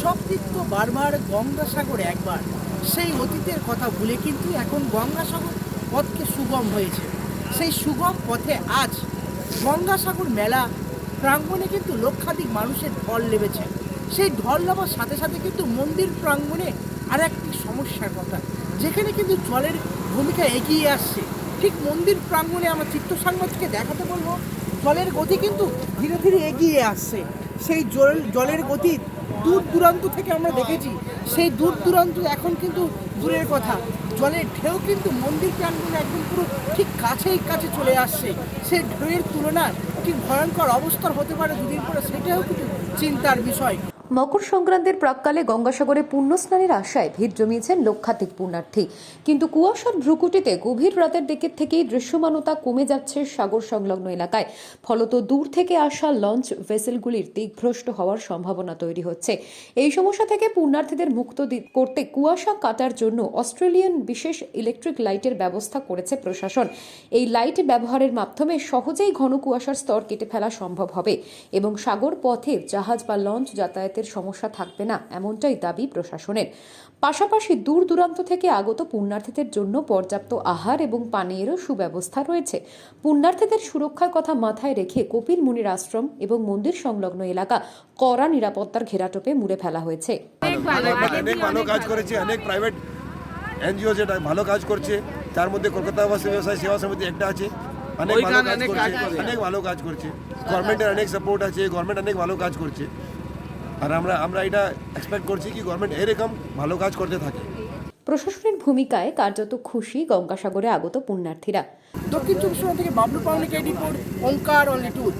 সব দিক তো বারবার গঙ্গাসাগরে একবার। সেই অতীতের কথা ভুলে কিন্তু এখন গঙ্গাসাগর পথকে সুগম হয়েছে। সেই সুগম পথে আজ গঙ্গাসাগর মেলা প্রাঙ্গণে কিন্তু লক্ষাধিক মানুষের ঢল নেমেছে। সেই ঢল নেওয়ার সাথে সাথে কিন্তু মন্দির প্রাঙ্গণে আর একটি সমস্যার কথা। যেখানে কিন্তু জলের ভূমিকা এগিয়ে আসছে। ঠিক মন্দির প্রাঙ্গণে আমার চিত্র সাংবাদিককে দেখাতে বলব জলের গতি কিন্তু ধীরে ধীরে এগিয়ে আসছে। সেই জল জলের গতি দূর দূরান্ত থেকে আমরা দেখেছি। সেই দূর দূরান্ত এখন কিন্তু দূরের কথা। জলের ঢেউ কিন্তু মন্দির প্রাঙ্গণে একদম পুরো ঠিক কাছেই কাছে চলে আসছে। সেই ঢেউয়ের তুলনায় কি ভয়ঙ্কর অবস্থার হতে পারে দুদিন পরে সেটাও কিন্তু চিন্তার বিষয়। মকর সংক্রান্তির প্রাককালে গঙ্গাসাগরে পুণ্যস্নানের আশায় ভিড় জমিয়েছেন লক্ষাধিক পুণ্যার্থী। কিন্তু কুয়াশার ভ্রুকুটিতে গভীর রাতের দিকের থেকেই দৃশ্যমানতা কমে যাচ্ছে সাগর সংলগ্ন এলাকায়। ফলত দূর থেকে আসা লঞ্চ ভেসেলগুলির দিকভ্রষ্ট হওয়ার সম্ভাবনা তৈরি হচ্ছে। এই সমস্যা থেকে পুণ্যার্থীদের মুক্ত করতে কুয়াশা কাটার জন্য অস্ট্রেলিয়ান বিশেষ ইলেকট্রিক লাইটের ব্যবস্থা করেছে প্রশাসন। এই লাইট ব্যবহারের মাধ্যমে সহজেই ঘন কুয়াশার স্তর কেটে ফেলা সম্ভব হবে এবং সাগর পথে জাহাজ বা লঞ্চ যাতায়াতের সমস্যা থাকবে না এমনটাই দাবি প্রশাসনের। পাশাপাশি দূর দূরান্ত থেকে আগত পুণ্যার্থীদের জন্য পর্যাপ্ত আহার এবং পানীয়েরও সুব্যবস্থা রয়েছে। পুণ্যার্থীদের সুরক্ষার কথা মাথায় রেখে কপিল মুনির আশ্রম এবং মন্দির সংলগ্ন এলাকা কড়া নিরাপত্তার ঘেরাটোপে মুড়ে ফেলা হয়েছে। অনেক ভালো কাজ করেছে অনেক প্রাইভেট এনজিও যেটা ভালো কাজ করছে তার মধ্যে কলকাতা আবাসী ব্যবসায় সেবা সমিতি একটা আছে অনেক ভালো কাজ করছে অনেক ভালো কাজ করছে। গভর্নমেন্টের অনেক সাপোর্ট আছে গভর্নমেন্ট অনেক ভালো কাজ করছে। আর আমরা আমরা এটা এক্সপেক্ট করছি কি গভর্নমেন্ট এরকম ভালো কাজ করতে থাকে। প্রশাসনের ভূমিকায় কার্যত খুশি গঙ্গাসাগরে আগত পুণ্যার্থীরা। দক্ষিণ চব্বিশ থেকে Bablu public report Onkar only tour